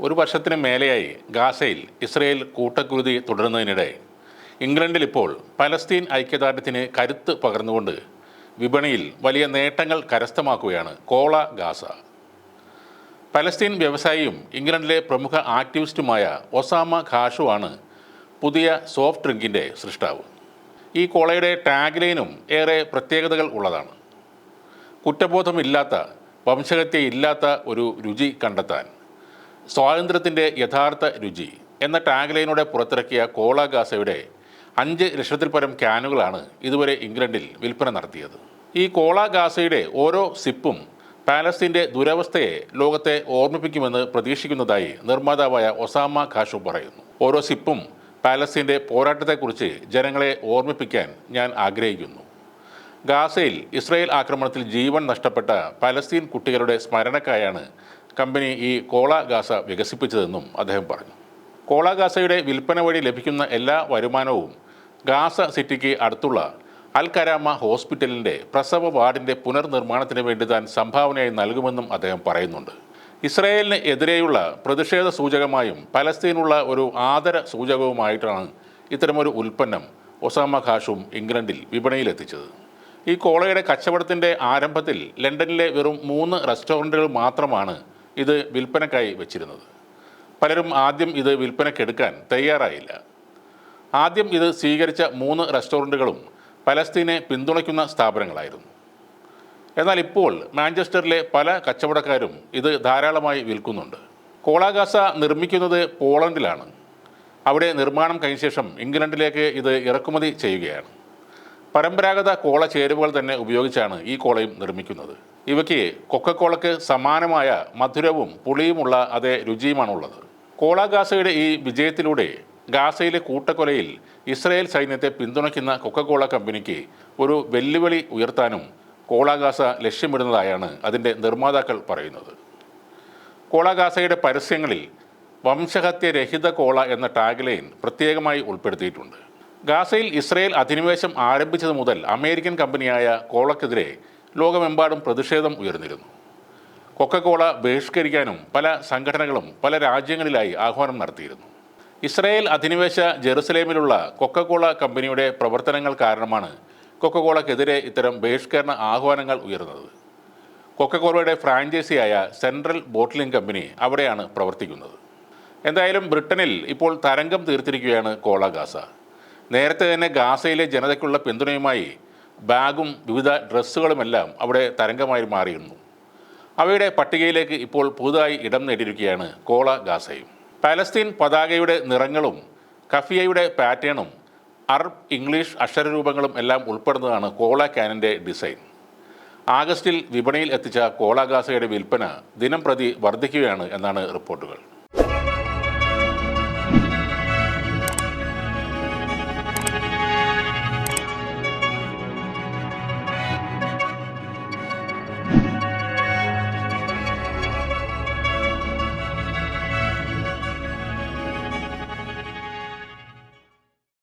ഒരു വർഷത്തിന് മേലെയായി ഗാസയിൽ ഇസ്രയേൽ കൂട്ടക്കുരുതി തുടരുന്നതിനിടെ ഇംഗ്ലണ്ടിൽ ഇപ്പോൾ പലസ്തീൻ ഐക്യദാർഢ്യത്തിന് കരുത്ത് പകർന്നുകൊണ്ട് വിപണിയിൽ വലിയ നേട്ടങ്ങൾ കരസ്ഥമാക്കുകയാണ് കോള ഗാസ. പലസ്തീൻ വ്യവസായിയും ഇംഗ്ലണ്ടിലെ പ്രമുഖ ആക്ടിവിസ്റ്റുമായ ഒസാമ ഖാഷുവാണ് പുതിയ സോഫ്റ്റ് ഡ്രിങ്കിന്റെ സൃഷ്ടാവ്. ഈ കോളയുടെ ടാഗ് ലൈനും ഏറെ പ്രത്യേകതകൾ ഉള്ളതാണ്. കുറ്റബോധമില്ലാത്ത വംശഹത്യയില്ലാത്ത ഒരു രുചി കണ്ടെത്താൻ സ്വാതന്ത്ര്യത്തിന്റെ യഥാർത്ഥ രുചി എന്ന ടാഗ് ലൈനോടെ പുറത്തിറക്കിയ കോള ഗാസയുടെ അഞ്ച് ലക്ഷത്തിൽ പരം ക്യാനുകളാണ് ഇതുവരെ ഇംഗ്ലണ്ടിൽ വിൽപ്പന നടത്തിയത്. ഈ കോള ഗാസയുടെ ഓരോ സിപ്പും പാലസ്തീന്റെ ദുരവസ്ഥയെ ലോകത്തെ ഓർമ്മിപ്പിക്കുമെന്ന് പ്രതീക്ഷിക്കുന്നതായി നിർമ്മാതാവായ ഒസാമ ഖാഷു പറയുന്നു. ഓരോ സിപ്പും പാലസ്തീന്റെ പോരാട്ടത്തെക്കുറിച്ച് ജനങ്ങളെ ഓർമ്മിപ്പിക്കാൻ ഞാൻ ആഗ്രഹിക്കുന്നു. ഗാസയിൽ ഇസ്രയേൽ ആക്രമണത്തിൽ ജീവൻ നഷ്ടപ്പെട്ട പലസ്തീൻ കുട്ടികളുടെ സ്മരണക്കായാണ് കമ്പനി ഈ കോള ഗാസ വികസിപ്പിച്ചതെന്നും അദ്ദേഹം പറഞ്ഞു. കോള ഗാസയുടെ വിൽപ്പന വഴി ലഭിക്കുന്ന എല്ലാ വരുമാനവും ഗാസ സിറ്റിക്ക് അടുത്തുള്ള അൽ കരാമ ഹോസ്പിറ്റലിന്റെ പ്രസവ വാർഡിന്റെ പുനർനിർമ്മാണത്തിന് വേണ്ടി താൻ സംഭാവനയായി നൽകുമെന്നും അദ്ദേഹം പറയുന്നുണ്ട്. ഇസ്രായേലിന് എതിരെയുള്ള പ്രതിഷേധ സൂചകമായും പലസ്തീനുള്ള ഒരു ആദര സൂചകവുമായിട്ടാണ് ഇത്തരമൊരു ഉൽപ്പന്നം ഒസാമ ഖാഷും ഇംഗ്ലണ്ടിൽ വിപണിയിലെത്തിച്ചത്. ഈ കോളയുടെ കച്ചവടത്തിന്റെ ആരംഭത്തിൽ ലണ്ടനിലെ വെറും മൂന്ന് റെസ്റ്റോറന്റുകൾ മാത്രമാണ് ഇത് വിൽപ്പനക്കായി വെച്ചിരുന്നത്. പലരും ആദ്യം ഇത് വിൽപ്പനക്കെടുക്കാൻ തയ്യാറായില്ല. ആദ്യം ഇത് സ്വീകരിച്ച മൂന്ന് റെസ്റ്റോറന്റുകളും പലസ്തീനെ പിന്തുണയ്ക്കുന്ന സ്ഥാപനങ്ങളായിരുന്നു. എന്നാൽ ഇപ്പോൾ മാഞ്ചസ്റ്ററിലെ പല കച്ചവടക്കാരും ഇത് ധാരാളമായി വിൽക്കുന്നുണ്ട്. കോളാഗാസ നിർമ്മിക്കുന്നത് പോളണ്ടിലാണ്. അവിടെ നിർമ്മാണം കഴിഞ്ഞ ശേഷം ഇംഗ്ലണ്ടിലേക്ക് ഇത് ഇറക്കുമതി ചെയ്യുകയാണ്. പരമ്പരാഗത കോള ചേരുവകൾ തന്നെ ഉപയോഗിച്ചാണ് ഈ കോളയും നിർമ്മിക്കുന്നത്. ഇവയ്ക്ക് കൊക്കക്കോളയ്ക്ക് സമാനമായ മധുരവും പുളിയുമുള്ള അതേ രുചിയുമാണുള്ളത്. കോള ഗാസയുടെ ഈ വിജയത്തിലൂടെ ഗാസയിലെ കൂട്ടക്കൊലയിൽ ഇസ്രായേൽ സൈന്യത്തെ പിന്തുണയ്ക്കുന്ന കൊക്കക്കോള കമ്പനിക്ക് ഒരു വെല്ലുവിളി ഉയർത്താനും കോളാഗാസ ലക്ഷ്യമിടുന്നതായാണ് അതിന്റെ നിർമ്മാതാക്കൾ പറയുന്നത്. കോളാഗാസയുടെ പരസ്യങ്ങളിൽ വംശഹത്യരഹിത കോള എന്ന ടാഗ്ലൈൻ പ്രത്യേകമായി ഉൾപ്പെടുത്തിയിട്ടുണ്ട്. ഗാസയിൽ ഇസ്രയേൽ അധിനിവേശം ആരംഭിച്ചത് മുതൽ അമേരിക്കൻ കമ്പനിയായ കോളക്കെതിരെ ലോകമെമ്പാടും പ്രതിഷേധം ഉയർന്നിരുന്നു. കൊക്കക്കോള ബഹിഷ്കരിക്കാനും പല സംഘടനകളും പല രാജ്യങ്ങളിലായി ആഹ്വാനം നടത്തിയിരുന്നു. ഇസ്രയേൽ അധിനിവേശ ജെറുസലേമിലുള്ള കൊക്കക്കോള കമ്പനിയുടെ പ്രവർത്തനങ്ങൾ കാരണമാണ് കൊക്കക്കോളക്കെതിരെ ഇത്തരം ബഹിഷ്കരണ ആഹ്വാനങ്ങൾ ഉയർന്നത്. കൊക്കക്കോളയുടെ ഫ്രാഞ്ചൈസിയായ സെൻട്രൽ ബോട്ട്ലിംഗ് കമ്പനി അവിടെയാണ് പ്രവർത്തിക്കുന്നത്. എന്തായാലും ബ്രിട്ടനിൽ ഇപ്പോൾ തരംഗം തീർത്തിരിക്കുകയാണ് കോള ഗാസ. നേരത്തെ തന്നെ ഗാസയിലെ ജനതയ്ക്കുള്ള പിന്തുണയുമായി ബാഗും വിവിധ ഡ്രസ്സുകളുമെല്ലാം അവിടെ തരംഗമായി മാറിയിരുന്നു. അവയുടെ പട്ടികയിലേക്ക് ഇപ്പോൾ പുതുതായി ഇടം നേടിയിരിക്കുകയാണ് കോള ഗാസയും. പലസ്തീൻ പതാകയുടെ നിറങ്ങളും കഫിയയുടെ പാറ്റേണും അറബ് ഇംഗ്ലീഷ് അക്ഷരരൂപങ്ങളും എല്ലാം ഉൾപ്പെടുന്നതാണ് കോള ക്യാനിന്റെ ഡിസൈൻ. ആഗസ്റ്റിൽ വിപണിയിൽ എത്തിച്ച കോള ഗാസയുടെ വിൽപ്പന ദിനം പ്രതി വർദ്ധിക്കുകയാണ് എന്നാണ് റിപ്പോർട്ടുകൾ.